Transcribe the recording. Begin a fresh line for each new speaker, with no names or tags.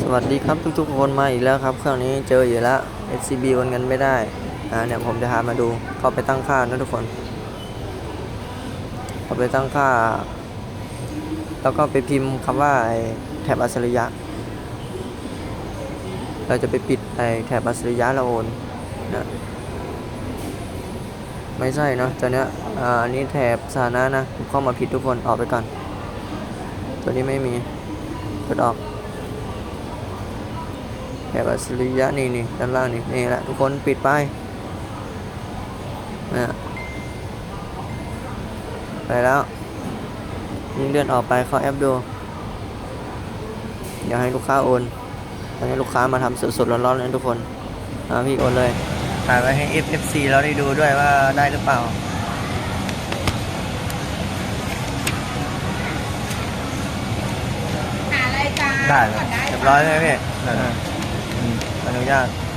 สวัสดีครับทุกๆคนมาอีกแล้วครับ เครื่องนี้เจออยู่แล้ว SCB โอนเงินไม่ได้อ่าเนี่ยผมจะพามาดูเข้าไปตั้งค่านะทุกคนเข้าไปตั้งค่า แล้วก็ไปพิมพ์คำว่าไอ้แถบอัจฉริยะ เราจะไปปิดไอ้แถบอัจฉริยะเราโอนนะไม่ใช่เนอะตัวเนี้ยอ่าอันนี้แถบสาธารณะนะเข้ามาผิดทุกคนออกไปก่อน ตัวนี้ไม่มีกดออก แถบอัจฉริยะนี่นี่ด้านล่างนี่นี่แหละทุกคนปิดไปนะไปแล้วนี่เลื่อนออกไปเข้าแอปดูเดี๋ยวให้ลูกค้าโอนตอนนี้ลูกค้ามาทำสดๆร้อนๆเลยทุกคนอ่าพี่โอนเลยถ่ายไว้ให้ FFC เราได้ดูด้วยว่าได้หรือเปล่า
หาอะไรจ้า
ได้แล้ว
ก่อนได้
เรียบร้อยไหมพี่
ได้